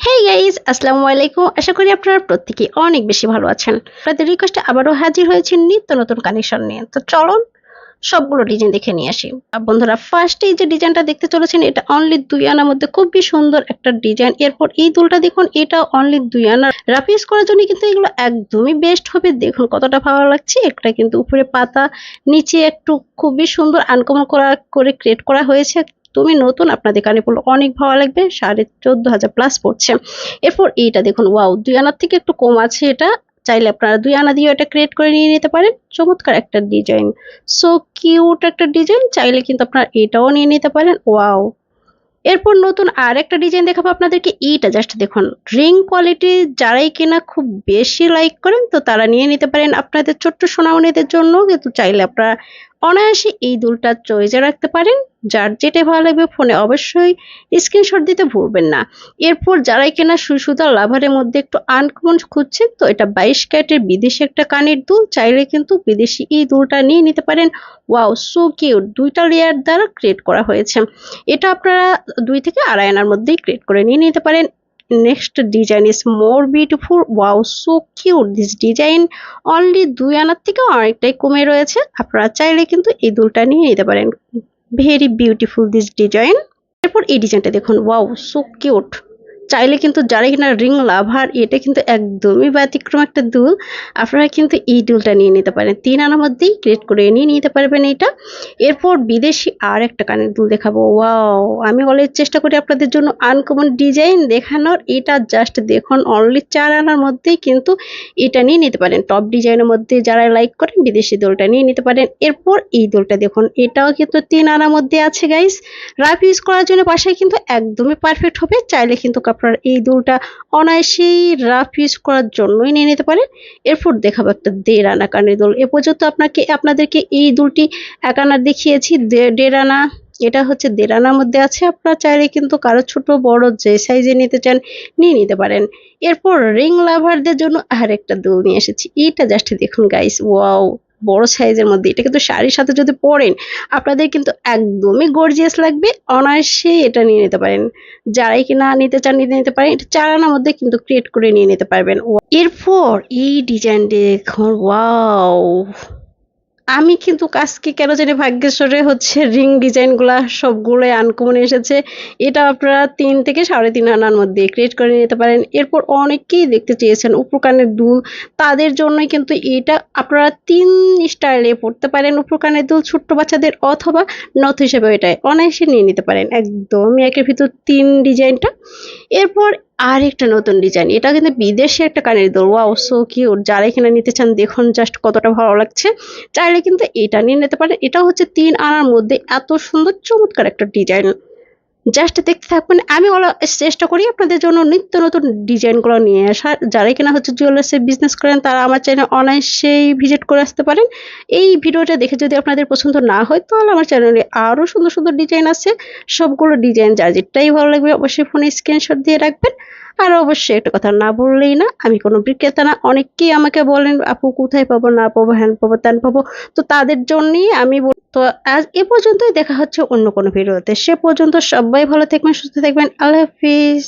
Hey guys আসসালামু আলাইকুম। আশা করি আপনারা প্রত্যেকেই অনেক বেশি ভালো আছেন। আপনাদের রিকোয়েস্টে আবারও হাজির হয়েছে নিত্য নতুন কালেকশন নিয়ে। তো চলুন সবগুলো ডিজাইন দেখে নিয়ে আসি। আর বন্ধুরা ফার্স্টে যে ডিজাইনটা দেখতে চলেছেন, এটা অনলি দুই আনার মধ্যে খুবই সুন্দর একটা ডিজাইন এরপর এই দুলটা দেখুন, এটা অনলি দুই আনা। রাফিস করার জন্য কিন্তু এগুলো একদমই বেস্ট হবে। দেখুন কতটা ভালো লাগছে। একটা কিন্তু উপরে পাতা, নিচে একটু খুবই সুন্দর আনকমন করা, করে ক্রিয়েট করা হয়েছে। তুমি নতুন, আপনাদের কানে পড়ল অনেক ভালো লাগবে, সাড়ে চোদ্দ হাজার প্লাস পড়ছে। এরপর এইটা দেখুন ওয়াও দুই আনার থেকে একটু কম আছে এটা। চাইলে আপনারা দুই আনা দিয়ে এটা ক্রিয়েট করে নিয়ে নিতে পারেন। চমৎকার একটা ডিজাইন সো কিউট একটা ডিজাইন চাইলে কিন্তু আপনারা এটাও নিয়ে নিতে পারেন ওয়াও এরপর নতুন আর একটা ডিজাইন দেখাবো আপনাদেরকে, এইটা জাস্ট দেখুন রিং কোয়ালিটি যারাই কিনা খুব বেশি লাইক করেন, তো তারা নিয়ে নিতে পারেন আপনাদের ছোট্ট সোনামণিদের জন্য, কিন্তু চাইলে আপনারা অনায়াসে এই দুলটা চয়েজে রাখতে পারেন। যার যেটা ভালো লাগবে ফোনে অবশ্যই স্ক্রিনশট দিতে ভুলবেন না। এরপর যারাই কেনা সুসুদা লাভারের মধ্যে একটু আনকমন খুঁজছেন, তো এটা বাইশ ক্যারেটের বিদেশি একটা কানের দুল। চাইলে কিন্তু বিদেশি এই দুলটা নিয়ে নিতে পারেন। ওয়াও সো কিউট দুইটা লেয়ার দ্বারা ক্রিয়েট করা হয়েছে। এটা আপনারা দুই থেকে আড়াই আনার মধ্যেই ক্রিয়েট করে নিয়ে নিতে পারেন। Next design is more beautiful wow so cute this design only দুই আনার থেকে অনেকটাই কমে রয়েছে। আপনারা চাইলে কিন্তু এই দুলটা নিয়ে নিতে পারেন। ভেরি বিউটিফুল দিস ডিজাইন এরপর এই ডিজাইনটা দেখুন। ওয়াও সো কিউট চাইলে কিন্তু যারা কিনা রিং লাভার, এটা কিন্তু একদমই ব্যতিক্রম একটা দুল। আপনারা কিন্তু এই দুলটা নিয়ে নিতে পারেন। তিন আনার মধ্যেই ক্রিয়েট করে নিয়ে নিতে পারবেন এটা। এরপর বিদেশি আর একটা কানের দুল দেখাবো। ওয়াও আমি অলরেডি চেষ্টা করি আপনাদের জন্য আনকমন ডিজাইন দেখানোর। এটা জাস্ট দেখুন অনলি চার আনার মধ্যেই কিন্তু এটা নিয়ে নিতে পারেন। টপ ডিজাইনের মধ্যে যারা লাইক করেন, বিদেশি দোলটা নিয়ে নিতে পারেন। এরপর এই দোলটা দেখুন, এটাও কিন্তু তিন আনার মধ্যে আছে গাইস রাফ ইউজ করার জন্য বাসায় কিন্তু একদমই পারফেক্ট হবে। চাইলে কিন্তু আপনার এই দুলটা অনায়াসেই রাফ ইউজ করার জন্যই নিয়ে নিতে পারেন। এরপর দেখাবো একটা দেড় আনা কানের দুল এ পর্যন্ত আপনাকে, আপনাদেরকে এই দুলটি এক আনা দেখিয়েছি। দেড় আনা, এটা হচ্ছে দেড় আনার মধ্যে আছে। আপনারা চাইলে কিন্তু কারও ছোট, বড় যে সাইজে নিতে চান নিয়ে নিতে পারেন। এরপর রিং লাভারদের জন্য আর একটা দুল নিয়ে এসেছি। এটা জাস্ট দেখুন গাইস ওয়াও বড় সাইজের মধ্যে, এটা কিন্তু শাড়ির সাথে যদি পরেন, আপনাদের কিন্তু একদমই গর্জিয়াস লাগবে অনায়াসে এটা নিয়ে নিতে পারেন। যারাই কিনা নিতে চান, নিতে নিতে পারেন, এটা চার আনার মধ্যে কিন্তু ক্রিয়েট করে নিয়ে নিতে পারবেন। এরপর এই ডিজাইন দেখুন ওয়াও আমি কিন্তু কাজকে কেন জানি ভাগ্যেশ্বরে হচ্ছে রিং ডিজাইনগুলা সবগুলোই আনকমন এসেছে। এটা আপনারা তিন থেকে সাড়ে তিন আনার মধ্যে ক্রিয়েট করে নিতে পারেন। এরপর অনেকেই দেখতে চেয়েছেন উপর কানের দুল। তাদের জন্যই কিন্তু এটা আপনারা তিন স্টাইলে পড়তে পারেন উপর কানের দুল ছোট্ট বাচ্চাদের অথবা নথ হিসেবে এটাই অনায়াসে নিয়ে নিতে পারেন। একদমই একের ভিতর তিন ডিজাইনটা। এরপর আর একটা নতুন ডিজাইন এটা কিন্তু বিদেশি একটা কানের দোল। ওয়াও সো কিউট যারা এখানে নিতে চান, দেখুন জাস্ট কতটা ভালো লাগছে। চাইলে কিন্তু এটা নিয়ে নিতে পারেন। এটা হচ্ছে তিন আনার মধ্যে এত সুন্দর চমৎকার একটা ডিজাইন জাস্ট দেখতে থাকবেন আমি চেষ্টা করি আপনাদের জন্য নিত্য নতুন ডিজাইনগুলো নিয়ে আসার। যারাই কিনা হচ্ছে জুয়েলার্সের বিজনেস করেন, তারা আমার চ্যানেল অনায়াসেই ভিজিট করে আসতে পারেন। এই ভিডিওটা দেখে যদি আপনাদের পছন্দ না হয়, তাহলে আমার চ্যানেলে আরও সুন্দর সুন্দর ডিজাইন আছে। সবগুলো ডিজাইন যার যেটাই ভালো লাগবে, অবশ্যই ফোনে স্ক্রিনশট দিয়ে রাখবেন। আর অবশ্যই একটা কথা না বললেই না, আমি কোনো বিক্রেতা না। অনেকেই আমাকে বলেন, আপু, কোথায় পাবো, না পাবো, হ্যান পাবো, ত্যান পাবো? তো তাদের জন্যই আমি তো আজ এ পর্যন্তই দেখা হচ্ছে অন্য কোনো ভিডিওতে। সে পর্যন্ত সবাই ভালো থাকবেন, সুস্থ থাকবেন। আল্লাহ হাফিজ।